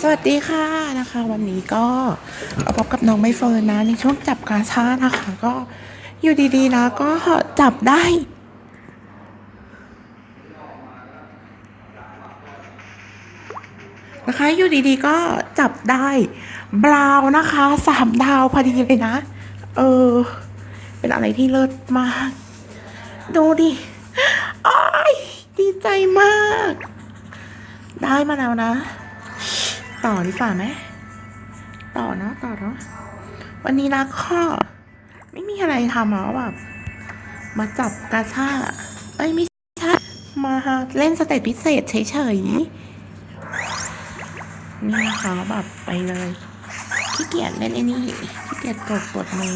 สวัสดีค่ะนะคะ วันนี้ก็มาพบกับน้องไม่เฟิร์นนะในช่วงจับกาชานะคะ ก็อยู่ดีๆนะก็จับได้นะคะอยู่ดีๆก็จับได้บราวน์นะคะสามดาวพอดีเลยนะ เออ เป็นอะไรที่เลิศมาก ดูดิอ้าย ดีใจมาก ได้มาแล้วนะ ต่อดีกว่าไหม ต่อเนาะต่อเนาะวันนี้นะก็ไม่มีอะไรทำแล้วแบบมาจับกาชาเอ้ยไม่ใช่มาเล่นสเตจพิเศษเฉยๆนี่นะคะแบบไปเลยขี้เกียจเล่นไอ้นี่ขี้เกียจกดปวดมือ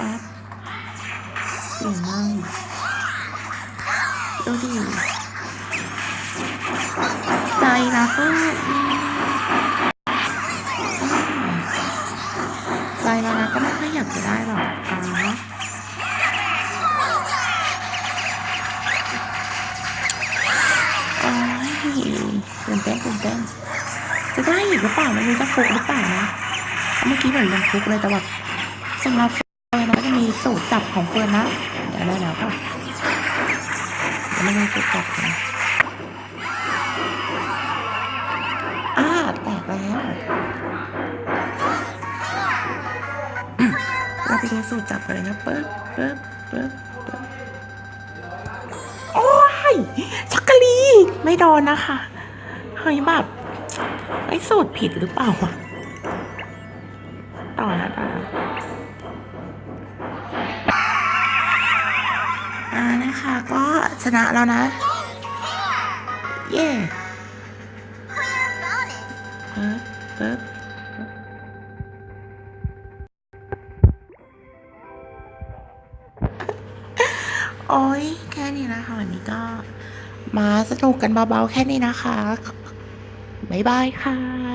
ป๊บปั๊บเปลี่ยนมั่งดูดิใจนะก็อืมใจแล้วนะก็ไม่ค่อยอยากจะได้หรอกอ่าโอ้ยตื่นเต้นตื่นเต้นจะได้อีกหรือเปล่าไม่รู้จะฟุกหรือเปล่านะเมื่อกี้เหมือนยังฟุกเลยแต่แบบสำหรับ มีสูตรจับของเฟิร์นนะเดี๋ยวได้แล้วก็ไม่มีสูตรจับนะอ่าแตกแล้วเราไปดูสูตรจับกันเลยนะปึ๊บปึ๊บปึ๊บปึ๊บโอ้ยชักกะลีไม่โดนนะคะเฮ้ยแบบไอ้สูตรผิดหรือเปล่าวะต่อนะต่อ นะอะคะก็ชนะแล้วนะ เย่เอ๊บเอ๊บโอ้ยแค่นี้นะคะวันนี้ก็มาสนุกกันเบาๆแค่นี้นะคะ บ๊ายบายค่ะ